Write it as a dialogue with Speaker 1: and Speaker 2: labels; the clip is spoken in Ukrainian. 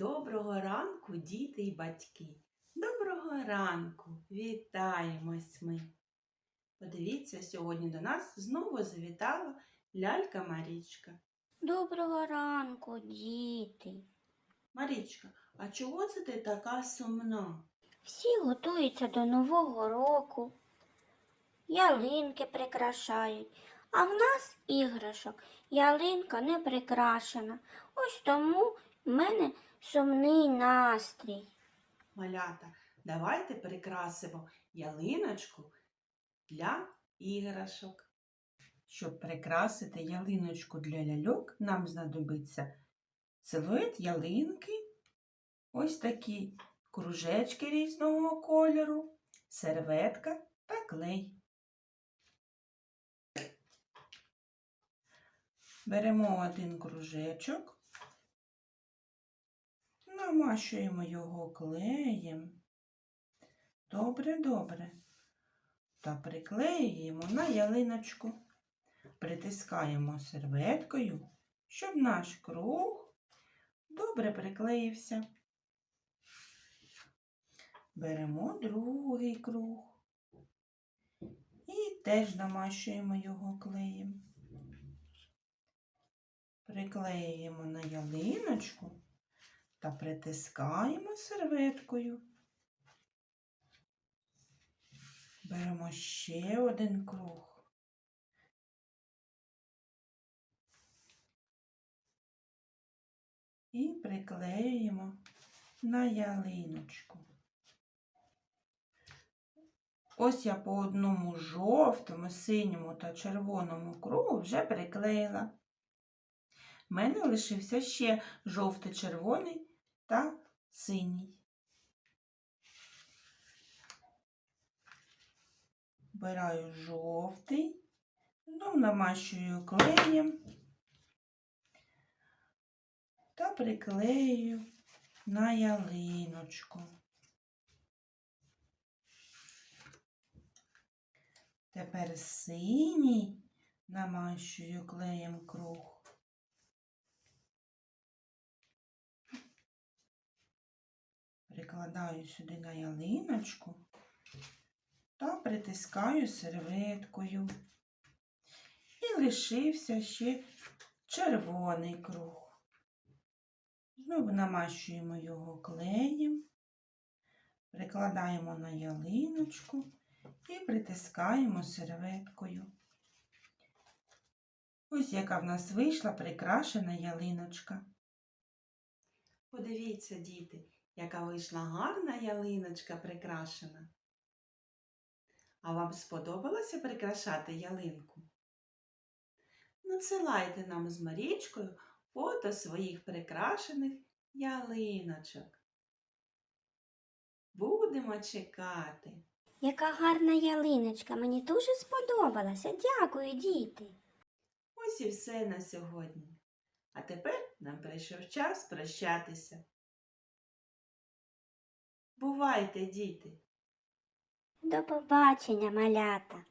Speaker 1: Доброго ранку, діти й батьки. Доброго ранку, вітаємось ми. Подивіться, сьогодні до нас знову завітала лялька Марічка.
Speaker 2: Доброго ранку, діти.
Speaker 1: Марічка, а чого це ти така сумна?
Speaker 2: Всі готуються до Нового року. Ялинки прикрашають, а в нас іграшок. Ялинка не прикрашена. Ось тому в мене сумний настрій.
Speaker 1: Малята, давайте прикрасимо ялиночку для іграшок. Щоб прикрасити ялиночку для ляльок, нам знадобиться силует ялинки, ось такі кружечки різного кольору, серветка та клей. Беремо один кружечок, намащуємо його клеєм. Добре, добре. Та приклеюємо на ялиночку. Притискаємо серветкою, щоб наш круг добре приклеївся. Беремо другий круг і теж намащуємо його клеєм. Приклеюємо на ялиночку та притискаємо серветкою. Беремо ще один круг. І приклеюємо на ялиночку. Ось я по одному жовтому, синьому та червоному кругу вже приклеїла. В мене лишився ще жовто-червоний та синій. Вбираю жовтий, знов намащую клеєм та приклею на ялиночку. Тепер синій намащую клеєм круг. Прикладаю сюди на ялиночку та притискаю серветкою. І лишився ще червоний круг. Знову намащуємо його клеєм, прикладаємо на ялиночку і притискаємо серветкою. Ось яка в нас вийшла прикрашена ялиночка. Подивіться, діти, яка вийшла гарна ялиночка прикрашена. А вам сподобалося прикрашати ялинку? Надсилайте нам з Марічкою фото своїх прикрашених ялиночок. Будемо чекати.
Speaker 2: Яка гарна ялиночка, мені дуже сподобалася. Дякую, діти.
Speaker 1: Ось і все на сьогодні. А тепер нам прийшов час прощатися. Бувайте, діти!
Speaker 2: До побачення, малята.